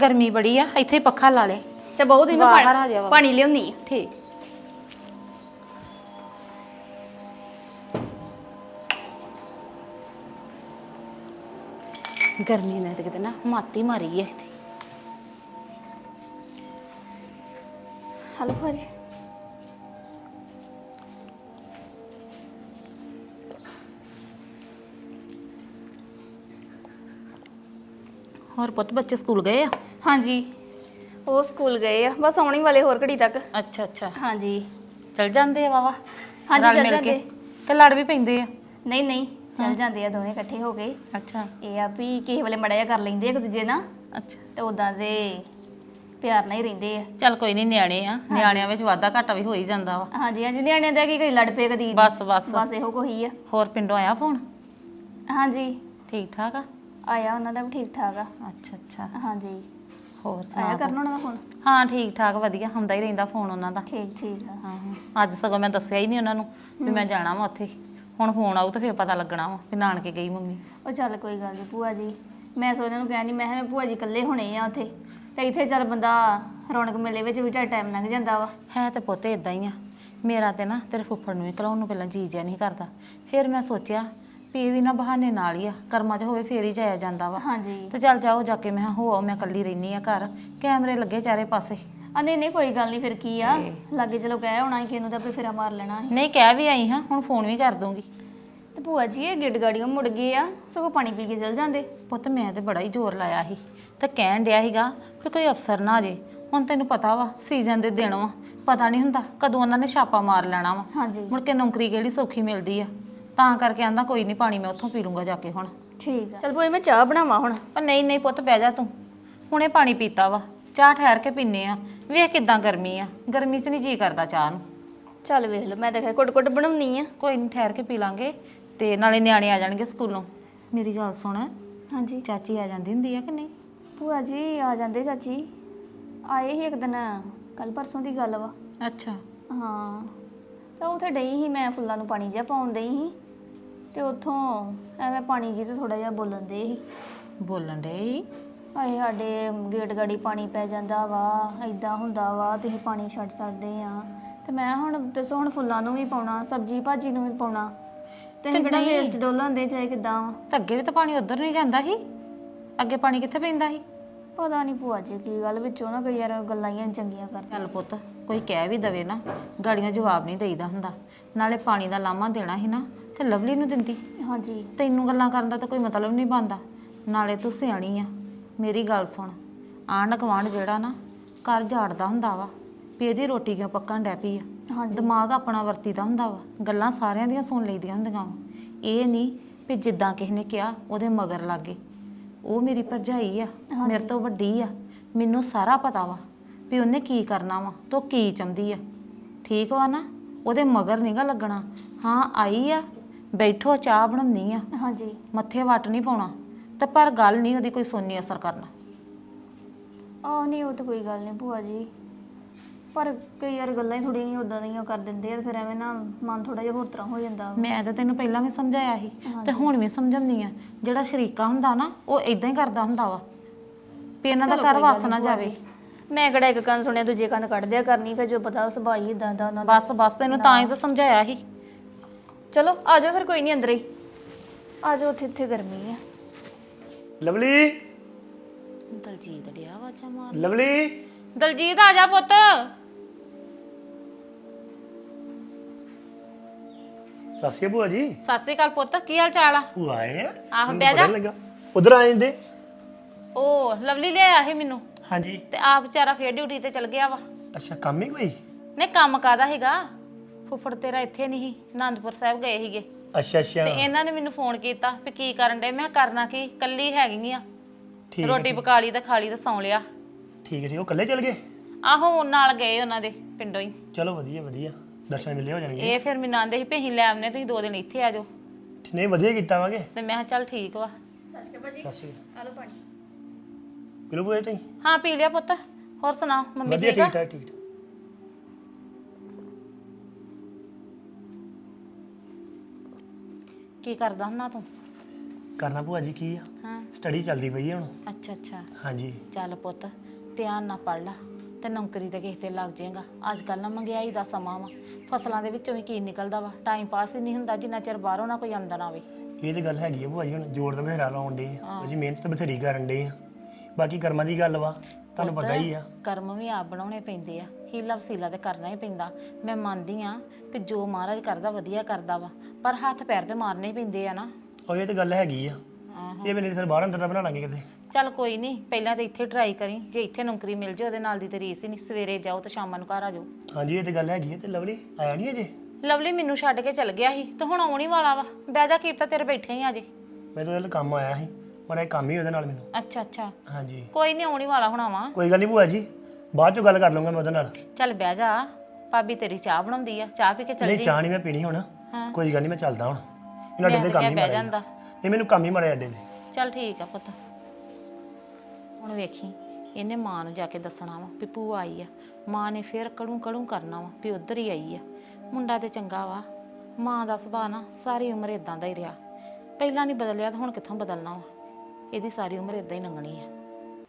ਗਰਮੀ ਬੜੀ ਆ ਇੱਥੇ ਹੀ ਪੱਖਾ ਲਾ ਲੈ। ਚਾ ਬਹੁਤ ਦਿਨ ਬਾਹਰ ਆ ਜਾ ਵਾ। ਪਾਣੀ ਲਿਆਉਣੀ ਆ। ਠੀਕ। ਗਰਮੀ ਨੇ ਤੇ ਕਿਤੇ ਨਾ ਮਾਤੀ ਮਾਰੀ ਹੈ ਇੱਥੇ। ਹਲੋ ਭੂਆ ਜੀ। ਹੋਰ ਪੁੱਤ ਬੱਚੇ ਸਕੂਲ ਗਏ ਆ? ਹਾਂਜੀ ਉਹ ਸਕੂਲ ਗਏ ਆ ਬਸ ਆਉਣੀ ਵਾਲੇ ਹੋਰ ਘੜੀ ਤੱਕ। ਅੱਛਾ ਅੱਛਾ। ਹਾਂਜੀ। ਚਲ ਜਾਂਦੇ ਆ ਵਾਵਾ ਹਾਂਜੀ, ਰਲ ਚੱਲ ਮਿਲ ਕੇ। ਜਾਂਦੇ। ਤੇ ਲੜ ਵੀ ਪੈਂਦੇ ਆ। ਨਹੀਂ ਨਹੀਂ ਚੱਲ ਜਾਂਦੇ ਆ ਦੋਵੇਂ ਇਕੱਠੇ ਹੋ ਕੇ। ਅੱਛਾ। ਇਹ ਆ ਵੀ ਕਿਸੇ ਵੇਲੇ ਮੜਾ ਜਿਹਾ ਕਰ ਲੈਂਦੇ ਆ ਇੱਕ ਦੂਜੇ ਨਾਲ। ਅੱਛਾ। ਤੇ ਉਦਾਂ ਦੇ ਪਿਆਰ ਨਾਲ ਹੀ ਰਹਿੰਦੇ ਆ। ਚੱਲ ਕੋਈ ਨਹੀਂ ਨਿਆਣੇ ਆ। ਨਿਆਣਿਆਂ ਵਿੱਚ ਵਾਧਾ ਘਾਟਾ ਵੀ ਹੋ ਹੀ ਜਾਂਦਾ ਵਾ। ਹਾਂਜੀ ਹਾਂਜੀ ਨਿਆਣਿਆਂ ਦਾ ਕੀ ਕਦੀ ਲੜ ਪਏ ਕਦੀ। ਬਸ ਬਸ। ਬਸ ਇਹੋ ਕੋਈ ਆ। ਹੋਰ ਪਿੰਡੋਂ ਆਇਆ ਫੋਨ? ਹਾਂਜੀ। ਠੀਕ ਠਾਕ ਆ। ਆਇਆ ਉਹਨਾਂ ਦਾ ਵੀ ਠੀਕ ਠਾਕ ਆ। ਅੱਛਾ ਅੱਛਾ। ਹਾਂਜੀ। ਹੋਰ ਆਇਆ ਸੁਣਾ ਕਰਨ ਉਹਨਾਂ ਦਾ ਫੋਨ? ਹਾਂ ਠੀਕ ਠਾਕ ਵਧੀਆ ਹੁੰਦਾ ਹੀ ਰਹਿੰਦਾ ਫੋਨ ਉਹਨਾਂ ਦਾ। ਠੀਕ ਠੀਕ ਆ। ਹਾਂ ਅੱਜ ਸਗੋਂ ਮੈਂ ਦੱਸਿਆ ਹੀ ਨਹੀਂ ਉਹਨਾਂ ਨੂੰ ਵੀ ਮੈਂ ਜਾਣਾ ਵਾ ਉੱਥੇ। ਹੁਣ ਫੋਨ ਆਊ ਤਾਂ ਫਿਰ ਪਤਾ ਲੱਗਣਾ ਵਾ ਵੀ ਨਾਨਕੇ ਗਈ ਮੰਮੀ। ਉਹ ਚੱਲ ਕੋਈ ਗੱਲ ਨਹੀਂ ਭੂਆ ਜੀ। ਮੈਂ ਸੋ ਇਹਨਾਂ ਨੂੰ ਕਹਿੰਦੀ ਮੈਂ ਕਿਹਾ ਭੂਆ ਜੀ ਇਕੱਲੇ ਹੋਣੇ ਆ ਉੱਥੇ। ਤੇ ਇੱਥੇ ਚੱਲ ਬੰਦਾ ਰੌਣਕ ਮੇਲੇ ਵਿੱਚ ਵੀ ਟਾਈਮ ਲੰਘ ਜਾਂਦਾ ਵਾ। ਹੈ ਤੇ ਪੁੱਤ ਇਦਾਂ ਹੀ ਆ। ਮੇਰਾ ਤੇ ਨਾ ਤੇਰੇ ਫੁੱਫੜ ਨੂੰ ਵੀ ਘਲਾਉਣ ਨੂੰ ਪਹਿਲਾਂ ਜੀ ਜਿਆ ਨਹੀਂ ਕਰਦਾ। ਫਿਰ ਮੈਂ ਸੋਚਿਆ ਵੀ ਇਹ ਵੀ ਨਾ ਬਹਾਨੇ ਨਾਲ ਹੀ ਆ ਕਰਮਾਂ 'ਚ ਹੋਵੇ ਫੇਰ ਹੀ ਜਾਇਆ ਜਾਂਦਾ ਵਾ। ਹਾਂਜੀ। ਤੇ ਚੱਲ ਜਾਓ ਜਾ ਕੇ ਮੈਂ ਕਿਹਾ ਹੋ ਆਓ ਮੈਂ ਇਕੱਲੀ ਰਹਿਨੀ ਆ ਘਰ। ਕੈਮਰੇ ਲੱਗੇ ਚਾਰੇ ਪਾਸੇ। ਆ ਨਹੀਂ ਨਹੀਂ ਕੋਈ ਗੱਲ ਨਹੀਂ ਫਿਰ ਕੀ ਆ? ਲਾਗੇ ਚਲੋ ਕਹਿ ਹੋਣਾ ਕਿ ਇਹਨੂੰ ਤਾਂ ਵੀ ਫੇਰਾ ਮਾਰ ਲੈਣਾ ਸੀ। ਨਹੀਂ ਕਹਿ ਵੀ ਆਈ ਹਾਂ ਹੁਣ ਫੋਨ ਵੀ ਕਰ ਦੂੰਗੀ ਤੇ ਭੂਆ ਜੀ ਇਹ ਗਿੱਡ ਗਾੜੀਆਂ ਮੁੜ ਗਏ ਆ ਸਗੋਂ ਪਾਣੀ ਪੀ ਕੇ ਚਲ ਜਾਂਦੇ। ਪੁੱਤ ਮੈਂ ਤੇ ਬੜਾ ਹੀ ਜ਼ੋਰ ਲਾਇਆ ਸੀ। ਤੇ ਕਹਿਣ ਡਿਆ ਸੀਗਾ ਕਿ ਕੋਈ ਅਫਸਰ ਨਾ ਆ ਜੇ। ਹੁਣ ਤੈਨੂੰ ਪਤਾ ਵਾ ਸੀਜ਼ਨ ਦੇ ਦਿਨ ਵਾ ਪਤਾ ਨਹੀਂ ਹੁੰਦਾ ਕਦੋਂ ਉਹਨਾਂ ਨੇ ਛਾਪਾ ਮਾਰ ਲੈਣਾ ਵਾ। ਹਾਂਜੀ। ਮੁੜ ਕੇ ਨੌਕਰੀ ਕਿਹੜੀ ਸੌਖੀ ਮਿਲਦੀ ਆ। ਤਾਂ ਕਰਕੇ ਆਂਦਾ ਕੋਈ ਨਹੀਂ ਪਾਣੀ ਮੈਂ ਉੱਥੋਂ ਪੀ ਲੂੰਗਾ ਜਾ ਕੇ ਹੁਣ। ਠੀਕ ਆ। ਚਲ ਜੀ ਮੈਂ ਚਾਹ ਬਣਾਵਾਂ ਹੁਣ ਪਰ ਨਹੀਂ ਨਹੀਂ ਪੁੱਤ ਬਹਿ ਜਾ ਤੂੰ। ਹੁਣੇ ਪਾਣੀ ਪੀਤਾ ਵਾ ਚਾਹ ਠਹਿਰ ਕੇ ਪੀਨੇ ਆ। ਵੇਖ ਕਿਦਾਂ ਗਰਮੀ ਆ ਗਰਮੀ 'ਚ ਨਹੀਂ ਜੀ ਕਰਦਾ ਚਾਹ ਨੂੰ। ਚੱਲ ਵੇਖ ਲਓ ਮੈਂ ਕਿਹਾ ਕੁੱਟ ਕੁੱਟ ਬਣਾਉਣੀ ਆ। ਕੋਈ ਨਹੀਂ ਠਹਿਰ ਕੇ ਪੀ ਲਾਂਗੇ ਤੇ ਨਾਲੇ ਨਿਆਣੇ ਆ ਜਾਣਗੇ ਸਕੂਲੋਂ। ਮੇਰੀ ਗੱਲ ਸੁਣ ਹਾਂਜੀ। ਚਾਚੀ ਆ ਜਾਂਦੀ ਹੁੰਦੀ ਆ ਕਿ ਨਹੀਂ? ਭੂਆ ਜੀ ਆ ਜਾਂਦੇ ਚਾਚੀ। ਆਏ ਸੀ ਇੱਕ ਦਿਨ ਕੱਲ ਪਰਸੋਂ ਦੀ ਗੱਲ ਵਾ। ਅੱਛਾ। ਹਾਂ ਤਾਂ ਉੱਥੇ ਡਈ ਸੀ ਮੈਂ ਫੁੱਲਾਂ ਨੂੰ ਪਾਣੀ ਜਿਹਾ ਪਾਉਣ ਡਈ ਸੀ। ਤੇ ਉੱਥੋਂ ਐਵੇਂ ਪਾਣੀ ਜੀ ਤੋਂ ਥੋੜਾ ਜਿਹਾ ਬੋਲਣ ਦੇ ਸੀ। ਬੋਲਣ ਦੇ ਆਏ ਸਾਡੇ ਗੇਟ ਗਾੜੀ ਪਾਣੀ ਪੈ ਜਾਂਦਾ ਵਾ ਐਦਾਂ ਹੁੰਦਾ ਵਾ ਤੁਸੀਂ ਪਾਣੀ ਛੱਡ ਸਕਦੇ ਆ। ਤੇ ਮੈਂ ਹੁਣ ਦੱਸੋ ਹੁਣ ਫੁੱਲਾਂ ਨੂੰ ਵੀ ਪਾਉਣਾ ਸਬਜੀ ਭਾਜੀ ਨੂੰ ਵੀ ਪਾਉਣਾ। ਤੇ ਅਸੀਂ ਕਿਹੜਾ ਵੇਸਟ ਡੋਲਾਂ ਦੇ ਚਾਹੇ ਕਿਦਾਂ ਤਾਂ ਅੱਗੇ ਵੀ ਤਾਂ ਪਾਣੀ ਉਧਰ ਨਹੀਂ ਜਾਂਦਾ ਸੀ? ਅੱਗੇ ਪਾਣੀ ਕਿੱਥੇ ਪੈਂਦਾ ਸੀ? ਪਤਾ ਨਹੀਂ ਭੂਆ ਜੀ ਕੀ ਗੱਲ ਵਿੱਚੋਂ ਨਾ ਕਈ ਯਾਰ ਗੱਲਾਂ ਹੀ ਚੰਗੀਆਂ ਕਰ ਚੱਲ ਪੁੱਤ ਕੋਈ ਕਹਿ ਵੀ ਦਵੇ ਨਾ ਗਾੜੀਆਂ ਜਵਾਬ ਨਹੀਂ ਦੇਈਦਾ ਹੁੰਦਾ। ਨਾਲੇ ਪਾਣੀ ਦਾ ਲਾਮਾ ਦੇਣਾ ਸੀ ਨਾ ਤੇ ਲਵਲੀ ਨੂੰ ਦਿੰਦੀ। ਹਾਂਜੀ। ਤੈਨੂੰ ਗੱਲਾਂ ਕਰਨ ਦਾ ਤਾਂ ਕੋਈ ਮਤਲਬ ਨਹੀਂ ਬਣਦਾ। ਨਾਲੇ ਤੂੰ ਸਿਆਣੀ ਆ। ਮੇਰੀ ਗੱਲ ਸੁਣ। ਆਂਢ ਗੁਆਂਢ ਜਿਹੜਾ ਨਾ ਘਰ ਝਾੜਦਾ ਹੁੰਦਾ ਵਾ। ਵੀ ਇਹਦੀ ਰੋਟੀ ਕਿਉਂ ਪੱਕਣ ਡੈ ਪਈ ਆ? ਹਾਂਜੀ। ਦਿਮਾਗ ਆਪਣਾ ਵਰਤੀਦਾ ਹੁੰਦਾ ਵਾ। ਗੱਲਾਂ ਸਾਰਿਆਂ ਦੀਆਂ ਸੁਣ ਲਈਦੀਆਂ ਹੁੰਦੀਆਂ ਵਾ। ਇਹ ਨਹੀਂ ਵੀ ਜਿੱਦਾਂ ਕਿਸੇ ਨੇ ਕਿਹਾ ਉਹਦੇ ਮਗਰ ਲੱਗੇ ਉਹ ਮੇਰੀ ਭਰਜਾਈ ਆ। ਮੇਰੇ ਤੋਂ ਵੱਡੀ ਆ। ਮੈਨੂੰ ਸਾਰਾ ਪਤਾ ਵਾ ਵੀ ਉਹਨੇ ਕੀ ਕਰਨਾ ਵਾ ਤੋ ਕੀ ਚਾਹੁੰਦੀ ਆ। ਠੀਕ ਵਾ ਨਾ? ਉਹਦੇ ਮਗਰ ਨਹੀਂਗਾ ਲੱਗਣਾ। ਹਾਂ ਆਈ ਆ। ਬੈਠੋ ਚਾਹ ਬਣਾਉਣੀ ਆ। ਹਾਂਜੀ। ਮੱਥੇ ਵੱਟ ਨਹੀਂ ਪਾਉਣਾ ਤੇ ਪਰ ਗੱਲ ਨਹੀਂ ਉਹਦੀ ਕੋਈ ਸੁਣਨੀ ਅਸਰ ਕਰਨਾ। ਆਹ ਨਹੀਂ ਉਹ ਤਾਂ ਕੋਈ ਗੱਲ ਨਹੀਂ ਭੂਆ ਜੀ। ਪਰ ਕਈ ਯਾਰ ਗੱਲਾਂ ਹੀ ਥੋੜੀਆਂ ਜਿਹੀਆਂ ਉਦਾਂ ਦੀਆਂ ਕਰ ਦਿੰਦੇ ਆ ਫਿਰ ਐਵੇਂ ਨਾ ਮਨ ਥੋੜਾ ਜਿਹਾ ਹੋਰ ਤਰ੍ਹਾਂ ਹੋ ਜਾਂਦਾ। ਮੈਂ ਤਾਂ ਤੈਨੂੰ ਪਹਿਲਾਂ ਵੀ ਸਮਝਾਇਆ ਸੀ ਤੇ ਹੁਣ ਵੀ ਸਮਝਾਉਂਦੀ ਆ। ਜਿਹੜਾ ਸ਼ਰੀਕਾ ਹੁੰਦਾ ਨਾ ਉਹ ਇਦਾਂ ਹੀ ਕਰਦਾ ਹੁੰਦਾ ਵਾ। ਵੀ ਇਹਨਾਂ ਦਾ ਘਰ ਵਸ ਨਾ ਜਾਵੇ। ਮੈਂ ਕਿਹੜਾ ਇੱਕ ਕੰਨ ਸੁਣਿਆ ਦੂਜੇ ਕੰਨ ਕੱਢ ਦਿਆ ਕਰਨੀ ਫਿਰ ਜੋ ਪਤਾ ਸੁਭਾਅ ਹੀ ਇਦਾਂ ਦਾ ਉਹਨਾਂ ਦਾ। ਬਸ ਬਸ ਤੈਨੂੰ ਤਾਂ ਹੀ ਤਾਂ ਸਮਝਾਇਆ ਸੀ। ਚਲੋ ਆ ਜਾਓ ਫਿਰ ਕੋਈ ਨਹੀਂ ਅੰਦਰ ਹੀ ਆ ਜਾਓ ਉੱਥੇ ਇੱਥੇ ਗਰਮੀ ਆ। ਲਵਲੀ? ਦਲਜੀਤ ਡਿਆ ਆਵਾਜ਼ਾਂ ਮਾਰ ਲਵਲੀ? ਦਲਜੀਤ ਆ ਜਾ ਪੁੱਤ। ਸਤਿ ਸ਼੍ਰੀ ਅਕਾਲ ਭੂਆ ਜੀ। ਸਤਿ ਸ਼੍ਰੀ ਅਕਾਲ ਪੁੱਤ ਕੀ ਹਾਲ ਚਾਲ ਆ? ਭੂਆ ਆਏ ਆ। ਆਹੋ, ਮੈਨੂੰ ਬਹਿ ਪਤਾ ਜਾ। ਨੀ ਲੱਗਾ। ਉਧਰ ਆਏ ਜਾਂਦੇ। ਉਹ ਲਵਲੀ ਲਿਆਇਆ ਸੀ ਮੈਨੂੰ। ਹਾਂਜੀ। ਤੇ ਆ ਵਿਚਾਰਾ ਫੇਰ ਡਿਊਟੀ ਤੇ ਚਲ ਗਿਆ ਵਾ। ਅੱਛਾ ਕੰਮ ਹੀ ਕੋਈ? ਨੇ ਕੰਮ ਕਾਦਾ ਹੈਗਾ? ਫੁੱਫੜ ਤੇਰਾ ਇੱਥੇ ਨਹੀਂ ਸੀ ਆਨੰਦਪੁਰ ਸਾਹਿਬ ਗਏ ਸੀਗੇ। ਅੱਛਾ ਅੱਛਾ। ਤੇ ਇਹਨਾਂ ਨੇ ਮੈਨੂੰ ਫੋਨ ਕੀਤਾ ਵੀ ਕੀ ਕਰਨ ਡੇ ਮੈਂ ਕਿਹਾ ਕਰਨਾ ਕੀ? ਕੱਲੀ ਹੈਗੀ ਆ। ਠੀਕ ਹੈ, ਰੋਟੀ ਪਕਾ ਲਈ ਤੇ ਖਾ ਲਈ ਤੇ ਸੌਂ ਲਿਆ। ਠੀਕ ਹੈ ਠੀਕ ਉਹ ਇਕੱਲੇ ਚਲ ਗਏ? ਆਹੋ ਨਾਲ ਗਏ ਉਹਨਾਂ ਦੇ ਪਿੰਡੋਂ ਹੀ। ਚਲੋ ਵਧੀਆ ਵਧੀਆ। ਦਰਸ਼ਨ ਮਿਲੇ ਹੋ ਜਾਣਗੇ। ਇਹ ਫਿਰ ਮੈਨੂੰ ਆਂਦੇ ਸੀ ਅਸੀਂ ਲੈ ਆਉਂਦੇ ਤੁਸੀਂ ਦੋ ਦਿਨ ਇੱਥੇ ਆ ਜਾਓ। ਨਹੀਂ ਵਧੀਆ ਕੀਤਾ ਵਾਗੇ ਤੇ ਮੈਂ ਕਿਹਾ ਚੱਲ ਠੀਕ ਵਾ। ਸਤਿ ਸ਼੍ਰੀ ਅਕਾਲ ਹਲੋ ਪਾਣੀ। ਕਿਲੋ ਭੂਆ ਤੁਸੀਂ ਹਾਂ ਪੀ ਲਿਆ ਪੁੱਤ। ਹੋਰ ਸੁਣਾ ਮੰਮੀ ਵਧੀਆ ਠੀਕ ਆ? ਠੀਕ ਠਾਕ ਠੀਕ। ਕੀ ਕਰਦਾ ਹੁੰਦਾ ਤੂੰ? ਕਰਨਾ ਭੂਆ ਜੀ ਕੀ ਆ? ਹਾਂ। ਸਟੱਡੀ ਚੱਲਦੀ ਪਈ ਆ ਹੁਣ। ਅੱਛਾ ਅੱਛਾ। ਹਾਂਜੀ। ਚੱਲ ਪੁੱਤ ਧਿਆਨ ਨਾਲ ਪੜ ਲਾ ਤੇ ਨੌਕਰੀ ਤੇ ਕਿਸੇ ਤੇ ਲੱਗ ਜਾਏਗਾ। ਅੱਜ ਕੱਲ ਨਾ ਮਹਿੰਗਾਈ ਦਾ ਸਮਾਂ ਵਾ। ਫਸਲਾਂ ਦੇ ਵਿੱਚੋਂ ਵੀ ਕੀ ਨਿਕਲਦਾ ਵਾ? ਟਾਈਮ ਪਾਸ ਹੀ ਨਹੀਂ ਹੁੰਦਾ ਜਿੰਨਾ ਚਿਰ ਬਾਹਰੋਂ ਨਾ ਕੋਈ ਆਮਦਨ ਆਵੇ। ਇਹ ਤੇ ਗੱਲ ਹੈਗੀ ਆ ਭੂਆ ਜੀ ਹੁਣ ਜੋਰ ਤਾਂ ਬਥੇਰਾ ਲਾਉਣ ਦੇ ਆ। ਜੀ ਮਿਹਨਤ ਤਾਂ ਬਥੇਰੀ ਕਰਨ ਦੇ ਆ। ਬਾਕੀ ਕਰਮਾਂ ਦੀ ਗੱਲ ਵਾ। ਤੁਹਾਨੂੰ ਪਤਾ ਹੀ ਆ। ਕਰਮ ਵੀ ਆਪ ਬਣਾਉਣੇ ਪੈਂਦੇ ਆ। ਹੀਲਾ ਵਸੀਲਾ ਤੇ ਕਰਨਾ ਹੀ ਪੈਂਦਾ। ਮੈਂ ਮੰਨਦੀ ਆ ਕਿ ਜੋ ਮਹਾਰਾਜ ਕਰਦਾ ਵਧੀਆ ਕਰਦਾ ਵਾ ਪਰ ਹੱਥ ਪੈਰ ਤੇ ਮਾਰਨੇ ਹੀ ਪੈਂਦੇ ਆ ਨਾ। ਉਹ ਇਹ ਤੇ ਗੱਲ ਹੈਗੀ ਆ। ਇਹ ਵੇਲੇ ਫਿਰ ਬਾਹਰ ਅੰਦਰ ਦਾ ਬਣਾ ਲਾਂਗੇ ਕਿਤੇ। ਚੱਲ ਕੋਈ ਨਹੀਂ ਪਹਿਲਾਂ ਤਾਂ ਇੱਥੇ ਟਰਾਈ ਕਰੀ। ਜੇ ਇੱਥੇ ਨੌਕਰੀ ਮਿਲ ਜੇ ਉਹਦੇ ਨਾਲ ਦੀ ਤੇ ਰੀਸ ਹੀ ਨਹੀਂ। ਸਵੇਰੇ ਜਾਓ ਤੇ ਸ਼ਾਮਾਂ ਨੂੰ ਘਰ ਆ ਜਾਓ। ਹਾਂਜੀ ਇਹ ਤੇ ਗੱਲ ਹੈਗੀ ਹੈ ਤੇ ਲਵਲੀ ਆਇਆ ਨਹੀਂ ਅਜੇ? ਲਵਲੀ ਮੈਨੂੰ ਛੱਡ ਕੇ ਚਲ ਗਿਆ ਸੀ ਤੇ ਹੁਣ ਆਉਣ ਹੀ ਵਾਲਾ ਵਾ। ਬਹਿ ਜਾ ਕੀਪਤਾ ਤੇਰੇ ਬੈਠੇ ਹੀ ਆ ਜੇ ਮੈਂ ਤਾਂ ਉਹਦੇ ਕੰਮ ਆਇਆ ਸੀ। ਪਰ ਇਹ ਕੰਮ ਹੀ ਉਹਦੇ ਨਾਲ ਮੈਨੂੰ। ਅੱਛਾ ਅੱਛਾ। ਹਾਂਜੀ। ਕੋਈ ਨਹੀਂ ਆਉਣ ਵਾਲਾ ਹੋਣਾ ਵਾ ਕੋਈ ਗੱਲ ਨਹੀਂ ਭੂਆ ਜੀ ਬਾਅਦ ਚੋਂ ਗੱਲ ਕਰ ਲਵਾਂਗਾ ਮੈਂ ਉਹਦੇ ਨਾਲ। ਚੱਲ ਬਹਿ ਜਾ। ਭਾਬੀ ਤੇਰੀ ਚਾਹ ਬਣਾਉਂਦੀ ਆ। ਚਾਹ ਪੀ ਕੇ ਚੱਲ ਨਹੀਂ ਜੀ। ਚਾਹ ਨਹੀਂ ਮੈਂ ਪੀਣੀ ਹੁਣ। ਹਾਂ। ਕੋਈ ਗੱਲ ਨਹੀਂ ਮੈਂ ਚੱਲਦਾ ਹੁਣ। ਇਹਨਾਂ ਅੱਡੇ ਤੇ ਕੰਮ ਹੀ ਬਹਿ ਮਾਰਿਆ ਜਾਂਦਾ। ਨਹੀਂ ਮੈਨੂੰ ਕੰਮ ਹੀ ਮਾਰਿਆ ਅੱਡੇ ਤੇ। ਚੱਲ ਠੀਕ ਆ ਪੁੱਤ। ਹੁਣ ਵੇਖੀ ਇਹਨੇ ਮਾਂ ਨੂੰ ਜਾ ਕੇ ਦੱਸਣਾ ਵਾ ਵੀ ਭੂਆ ਆਈ ਆ। ਮਾਂ ਨੇ ਫੇਰ ਕੜੂ ਕੜੂ ਕਰਨਾ ਵਾ ਵੀ ਉਧਰ ਹੀ ਆਈ ਆ। ਮੁੰਡਾ ਤੇ ਚੰਗਾ ਵਾ। ਮਾਂ ਦਾ ਸੁਭਾਅ ਨਾ ਸਾਰੀ ਉਮਰ ਇਦਾਂ ਦਾ ਹੀ ਰਿਹਾ। ਪਹਿਲਾਂ ਨਹੀਂ ਬਦਲਿਆ ਤਾਂ ਹੁਣ ਕਿੱਥੋਂ ਬਦਲਣਾ ਵਾ? ਇਹਦੀ ਸਾਰੀ ਉਮਰ ਇਦਾਂ ਹੀ ਲੰਘਣੀ ਹੈ।